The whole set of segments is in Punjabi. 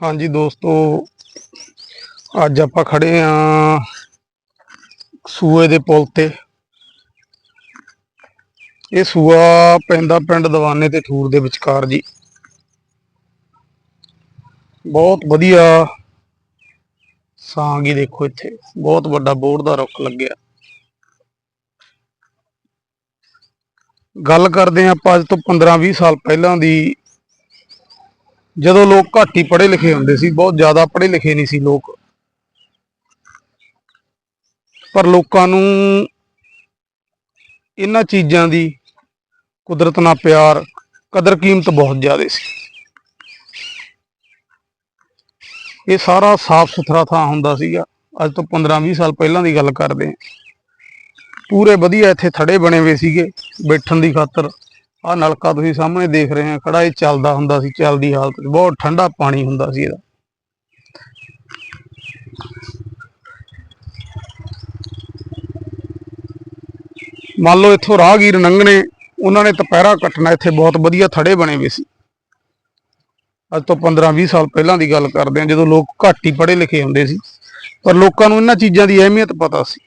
ਹਾਂਜੀ ਦੋਸਤੋ, ਅੱਜ ਆਪਾਂ ਖੜੇ ਆ ਸੂਏ ਦੇ ਪੁਲ ਤੇ। ਇਹ ਸੂਆ ਪੈਂਦਾ ਪਿੰਡ ਦਵਾਨੇ ਤੇ ਠੂਰ ਦੇ ਵਿਚਕਾਰ ਜੀ। ਬਹੁਤ ਵਧੀਆ ਸਾਂਗ ਹੀ ਦੇਖੋ ਇੱਥੇ। ਬਹੁਤ ਵੱਡਾ ਬੋਰ ਦਾ ਰੁੱਖ ਲੱਗਿਆ। ਗੱਲ ਕਰਦੇ ਹਾਂ ਆਪਾਂ ਅੱਜ ਤੋਂ 15-20 ਸਾਲ ਪਹਿਲਾਂ ਦੀ ਜਦੋਂ ਲੋਕ ਘੱਟ ਹੀ ਪੜ੍ਹੇ ਲਿਖੇ ਹੁੰਦੇ ਸੀ, ਬਹੁਤ ਜ਼ਿਆਦਾ ਪੜ੍ਹੇ ਲਿਖੇ ਨਹੀਂ ਸੀ ਲੋਕ। ਪਰ ਲੋਕਾਂ ਨੂੰ ਇਹਨਾਂ ਚੀਜ਼ਾਂ ਦੀ ਕੁਦਰਤ ਨਾਲ ਪਿਆਰ, ਕਦਰ ਕੀਮਤ ਬਹੁਤ ਜ਼ਿਆਦਾ ਸੀ। ਇਹ ਸਾਰਾ ਸਾਫ਼ ਸੁਥਰਾ ਥਾਂ ਹੁੰਦਾ ਸੀਗਾ। ਅੱਜ ਤੋਂ 15-20 ਸਾਲ ਪਹਿਲਾਂ ਦੀ ਗੱਲ ਕਰਦੇ ਹਾਂ। ਪੂਰੇ ਵਧੀਆ ਇੱਥੇ ਥੜੇ ਬਣੇ ਹੋਏ ਸੀਗੇ ਬੈਠਣ ਦੀ ਖਾਤਰ। ਆਹ ਨਲਕਾ ਤੁਸੀਂ ਸਾਹਮਣੇ ਦੇਖ ਰਹੇ ਹੋ ਖੜਾ ਇਹ ਚੱਲਦਾ ਹੁੰਦਾ ਸੀ, ਚੱਲਦੀ ਹਾਲਤ 'ਚ, ਬਹੁਤ ਠੰਡਾ ਪਾਣੀ ਹੁੰਦਾ ਸੀ ਇਹਦਾ। ਮੰਨ ਲਓ ਇੱਥੋਂ ਰਾਹਗੀਰ ਨੰਗਣੇ, ਉਹਨਾਂ ਨੇ ਦੁਪਹਿਰਾ ਕੱਟਣਾ, ਇੱਥੇ ਬਹੁਤ ਵਧੀਆ ਥੜੇ ਬਣੇ ਹੋਏ ਸੀ। ਅੱਜ ਤੋਂ 15-20 ਸਾਲ ਪਹਿਲਾਂ ਦੀ ਗੱਲ ਕਰਦੇ ਹਾਂ ਜਦੋਂ ਲੋਕ ਘੱਟ ਹੀ ਪੜ੍ਹੇ ਲਿਖੇ ਹੁੰਦੇ ਸੀ, ਪਰ ਲੋਕਾਂ ਨੂੰ ਇਹਨਾਂ ਚੀਜ਼ਾਂ ਦੀ ਅਹਿਮੀਅਤ ਪਤਾ ਸੀ।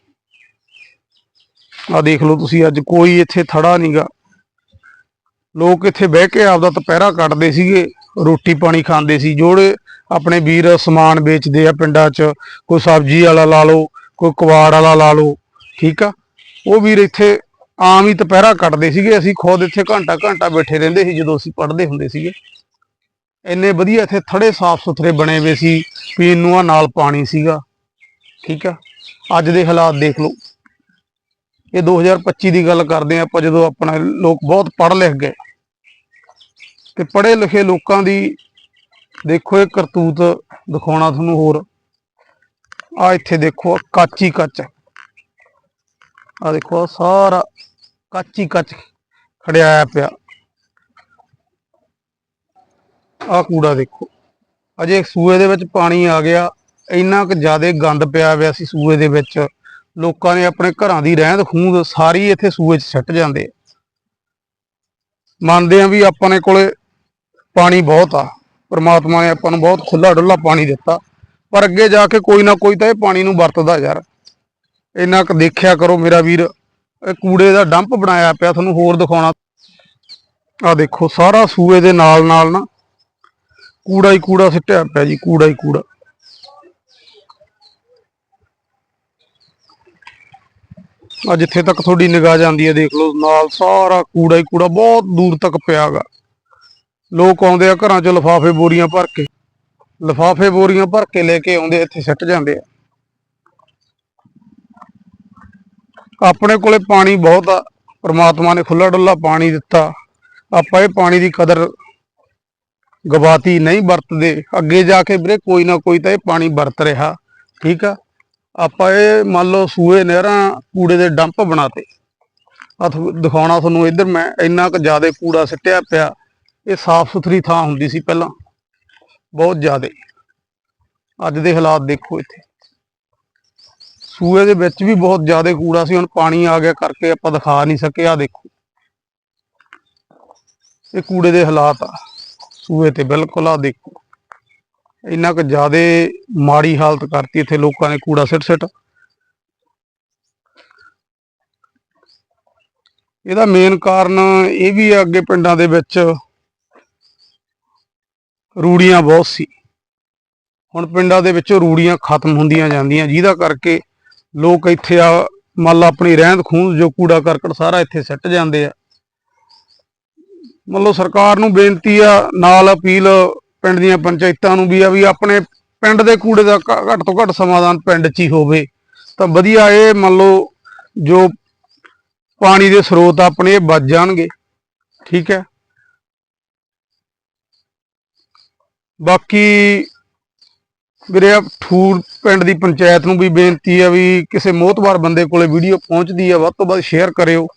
ਆ ਦੇਖ ਲਓ ਤੁਸੀਂ, ਅੱਜ ਕੋਈ ਇੱਥੇ ਥੜਾ ਨਹੀਂਗਾ ਲੋਕ ਇੱਥੇ ਬਹਿ ਕੇ ਆਪਦਾ ਦੁਪਹਿਰਾ ਕੱਟਦੇ ਸੀਗੇ, ਰੋਟੀ ਪਾਣੀ ਖਾਂਦੇ ਸੀ, ਜੋੜੇ ਆਪਣੇ ਵੀਰ ਸਮਾਨ ਵੇਚਦੇ ਆ ਪਿੰਡਾਂ 'ਚ, ਕੋਈ ਸਬਜ਼ੀ ਵਾਲਾ ਲਾ ਲਓ, ਕੋਈ ਕਵਾੜ ਵਾਲਾ ਲਾ ਲਓ, ਠੀਕ ਆ? ਉਹ ਵੀਰ ਇੱਥੇ ਆਮ ਹੀ ਦੁਪਹਿਰਾ ਕੱਟਦੇ ਸੀਗੇ, ਅਸੀਂ ਖੁਦ ਇੱਥੇ ਘੰਟਾ ਘੰਟਾ ਬੈਠੇ ਰਹਿੰਦੇ ਸੀ ਜਦੋਂ ਅਸੀਂ ਪੜ੍ਹਦੇ ਹੁੰਦੇ ਸੀਗੇ। ਇੰਨੇ ਵਧੀਆ ਇੱਥੇ ਥੜੇ ਸਾਫ਼ ਸੁਥਰੇ ਬਣੇ ਹੋਏ ਸੀ ਪੀਣ ਨੂੰ ਆ ਨਾਲ ਪਾਣੀ ਸੀਗਾ, ਠੀਕ ਆ? ਅੱਜ ਦੇ ਹਾਲਾਤ ਦੇਖ ਲਓ। ਇਹ 2025 ਦੀ ਗੱਲ ਕਰਦੇ ਆ, ਆਪਾਂ ਜਦੋਂ ਆਪਣਾ ਲੋਕ ਬਹੁਤ ਪੜ੍ਹ ਲਿਖ ਗਏ। ਤੇ ਪੜ੍ਹੇ ਲਿਖੇ ਲੋਕਾਂ ਦੀ ਦੇਖੋ ਇਹ ਕਰਤੂਤ ਦਿਖਾਉਣਾ ਤੁਹਾਨੂੰ ਹੋਰ। ਆ ਇੱਥੇ ਦੇਖੋ ਕੱਚ ਹੀ ਕੱਚ। ਆ ਦੇਖੋ, ਆਹ ਸਾਰਾ ਕਾਚੀ ਕੱਚ ਖੜਿਆ ਆਇਆ ਪਿਆ। ਆ ਕੂੜਾ ਦੇਖੋ। ਅਜੇ ਸੂਏ ਦੇ ਵਿੱਚ ਪਾਣੀ ਆ ਗਿਆ। ਇੰਨਾ ਕੁ ਜ਼ਿਆਦਾ ਗੰਦ ਪਿਆ ਹੋਇਆ ਸੀ ਸੂਏ ਦੇ ਵਿੱਚ। ਲੋਕਾਂ ਨੇ ਆਪਣੇ ਘਰਾਂ ਦੀ ਰਹਿੰਦ ਖੂੰਦ ਸਾਰੀ ਇੱਥੇ ਸੂਏ 'ਚ ਸਿੱਟ ਜਾਂਦੇ ਮੰਨਦੇ ਆ ਵੀ ਆਪਣੇ ਕੋਲੇ ਪਾਣੀ ਬਹੁਤ ਆ। ਪ੍ਰਮਾਤਮਾ ਨੇ ਆਪਾਂ ਨੂੰ ਬਹੁਤ ਖੁੱਲਾ ਡੁੱਲਾ ਪਾਣੀ ਦਿੱਤਾ। ਪਰ ਅੱਗੇ ਜਾ ਕੇ ਕੋਈ ਨਾ ਕੋਈ ਤਾਂ ਇਹ ਪਾਣੀ ਨੂੰ ਵਰਤਦਾ ਯਾਰ। ਇੰਨਾ ਕੁ ਦੇਖਿਆ ਕਰੋ ਮੇਰਾ ਵੀਰ, ਇਹ ਕੂੜੇ ਦਾ ਡੰਪ ਬਣਾਇਆ ਪਿਆ, ਤੁਹਾਨੂੰ ਹੋਰ ਦਿਖਾਉਣਾ। ਆ ਦੇਖੋ, ਸਾਰਾ ਸੂਏ ਦੇ ਨਾਲ ਨਾਲ ਨਾ ਕੂੜਾ ਹੀ ਕੂੜਾ ਸਿੱਟਿਆ ਪਿਆ ਜੀ, ਕੂੜਾ ਹੀ ਕੂੜਾ। ਆ ਜਿੱਥੇ ਤੱਕ ਤੁਹਾਡੀ ਨਿਗਾਹ ਜਾਂਦੀ ਹੈ, ਦੇਖ ਲਓ, ਨਾਲ ਸਾਰਾ ਕੂੜਾ ਹੀ ਕੂੜਾ ਬਹੁਤ ਦੂਰ ਤੱਕ ਪਿਆਗਾ ਲੋਕ ਆਉਂਦੇ ਆ ਘਰਾਂ 'ਚ ਲਫਾਫੇ ਬੋਰੀਆਂ ਭਰ ਕੇ, ਲਫਾਫੇ ਬੋਰੀਆਂ ਭਰ ਕੇ ਲੈ ਕੇ ਆਉਂਦੇ ਇੱਥੇ ਸਿੱਟ ਜਾਂਦੇ ਆ। ਆਪਣੇ ਕੋਲੇ ਪਾਣੀ ਬਹੁਤ ਆ, ਪ੍ਰਮਾਤਮਾ ਨੇ ਖੁੱਲਾ ਡੁੱਲਾ ਪਾਣੀ ਦਿੱਤਾ। ਆਪਾਂ ਇਹ ਪਾਣੀ ਦੀ ਕਦਰ ਗਵਾਤੀ ਨਹੀਂ ਵਰਤਦੇ। ਅੱਗੇ ਜਾ ਕੇ ਵੀਰੇ ਕੋਈ ਨਾ ਕੋਈ ਤਾਂ ਇਹ ਪਾਣੀ ਵਰਤ ਰਿਹਾ, ਠੀਕ ਆ? ਆਪਾਂ ਇਹ ਮੰਨ ਲਓ ਸੂਏ ਨਹਿਰਾਂ ਕੂੜੇ ਦੇ ਡੰਪ ਬਣਾਤੇ। ਆ ਦਿਖਾਉਣਾ ਤੁਹਾਨੂੰ ਇੱਧਰ ਮੈਂ, ਇੰਨਾ ਕੁ ਜ਼ਿਆਦਾ ਕੂੜਾ ਸਿੱਟਿਆ ਪਿਆ। ਇਹ ਸਾਫ਼ ਸੁਥਰੀ ਥਾਂ ਹੁੰਦੀ ਸੀ ਪਹਿਲਾਂ, ਬਹੁਤ ਜ਼ਿਆਦਾ। ਅੱਜ ਦੇ ਹਾਲਾਤ ਦੇਖੋ ਇੱਥੇ। ਸੂਏ ਦੇ ਵਿੱਚ ਵੀ ਬਹੁਤ ਜ਼ਿਆਦਾ ਕੂੜਾ ਸੀ, ਹੁਣ ਪਾਣੀ ਆ ਗਿਆ ਕਰਕੇ ਆਪਾਂ ਦਿਖਾ ਨਹੀਂ ਸਕੇ ਆ ਦੇਖੋ। ਇਹ ਕੂੜੇ ਦੇ ਹਾਲਾਤ ਆ, ਸੂਏ ਤੇ ਬਿਲਕੁਲ ਆ ਦੇਖੋ। ਇੰਨਾ ਕੁ ਜ਼ਿਆਦਾ ਮਾੜੀ ਹਾਲਤ ਕਰਤੀ ਇੱਥੇ ਲੋਕਾਂ ਨੇ ਕੂੜਾ ਸਿੱਟ ਸਿੱਟ। ਇਹਦਾ ਮੇਨ ਕਾਰਨ ਇਹ ਵੀ ਆ ਅੱਗੇ ਪਿੰਡਾਂ ਦੇ ਵਿੱਚ ਰੂੜੀਆਂ ਬਹੁਤ ਸੀ। ਹੁਣ ਪਿੰਡਾਂ ਦੇ ਵਿੱਚੋਂ ਰੂੜੀਆਂ ਖਤਮ ਹੁੰਦੀਆਂ ਜਾਂਦੀਆਂ, ਜਿਹਦਾ ਕਰਕੇ ਲੋਕ ਇੱਥੇ ਆ, ਮੰਨ ਲਾ ਆਪਣੀ ਰਹਿੰਦ ਖੂੰਦ ਜੋ ਕੂੜਾ ਕਰਕਟ ਸਾਰਾ ਇੱਥੇ ਸਿੱਟ ਜਾਂਦੇ ਆ। ਮੰਨ ਲਓ ਸਰਕਾਰ ਨੂੰ ਬੇਨਤੀ ਆ, ਨਾਲ ਅਪੀਲ ਪਿੰਡ ਦੀਆਂ ਪੰਚਾਇਤਾਂ ਨੂੰ ਵੀ ਆ ਵੀ ਆਪਣੇ ਪਿੰਡ ਦੇ ਕੂੜੇ ਦਾ ਘ- ਘੱਟ ਤੋਂ ਘੱਟ ਸਮਾਧਾਨ ਪਿੰਡ 'ਚ ਹੀ ਹੋਵੇ। ਤਾਂ ਵਧੀਆ ਇਹ ਮੰਨ ਲਓ ਜੋ ਪਾਣੀ ਦੇ ਸਰੋਤ ਆਪਣੇ ਬਚ ਜਾਣਗੇ। ਠੀਕ ਹੈ। ਬਾਕੀ ਵੀਰੇ ਠੂਰ ਪਿੰਡ ਦੀ ਪੰਚਾਇਤ ਨੂੰ ਵੀ ਬੇਨਤੀ ਆ ਵੀ ਕਿਸੇ ਮੋਹਤਬਾਰ ਬੰਦੇ ਕੋਲੇ ਵੀਡੀਓ ਪਹੁੰਚਦੀ ਆ, ਵੱਧ ਤੋਂ ਵੱਧ ਸ਼ੇਅਰ ਕਰਿਓ।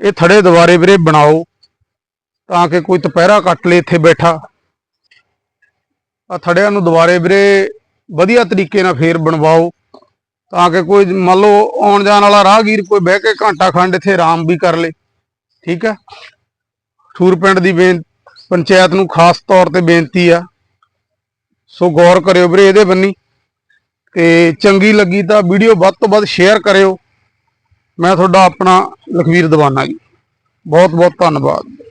ਇਹ ਥੜੇ ਦੁਬਾਰੇ ਵੀਰੇ ਬਣਾਓ, ਤਾਂ ਕਿ ਕੋਈ ਦੁਪਹਿਰਾ ਕੱਟ ਲੇ ਇੱਥੇ ਬੈਠਾ। ਆ ਥੜਿਆਂ ਨੂੰ ਦੁਬਾਰੇ ਵੀਰੇ ਵਧੀਆ ਤਰੀਕੇ ਨਾਲ ਫੇਰ ਬਣਵਾਓ, ਤਾਂ ਕਿ ਕੋਈ ਮੰਨ ਲਓ ਆਉਣ ਜਾਣ ਵਾਲਾ ਰਾਹਗੀਰ ਕੋਈ ਬਹਿ ਕੇ ਘੰਟਾ ਖੰਡ ਇੱਥੇ ਆਰਾਮ ਵੀ ਕਰ ਲੇ। ਠੀਕ ਹੈ ਠੂਰ ਪਿੰਡ ਦੀ ਬੇਨਤੀ ਪੰਚਾਇਤ ਨੂੰ ਖਾਸ ਤੌਰ ਤੇ ਬੇਨਤੀ ਆ। ਸੋ ਗੌਰ ਕਰਿਓ ਵੀਰੇ ਇਹਦੇ ਬੰਨੀ। ਤੇ ਚੰਗੀ ਲੱਗੀ ਤਾਂ ਵੀਡੀਓ ਵੱਧ ਤੋਂ ਵੱਧ ਸ਼ੇਅਰ ਕਰਿਓ। ਮੈਂ ਤੁਹਾਡਾ ਆਪਣਾ ਲਖਵੀਰ ਦੀਵਾਨਾ ਜੀ। ਬਹੁਤ ਬਹੁਤ ਧੰਨਵਾਦ।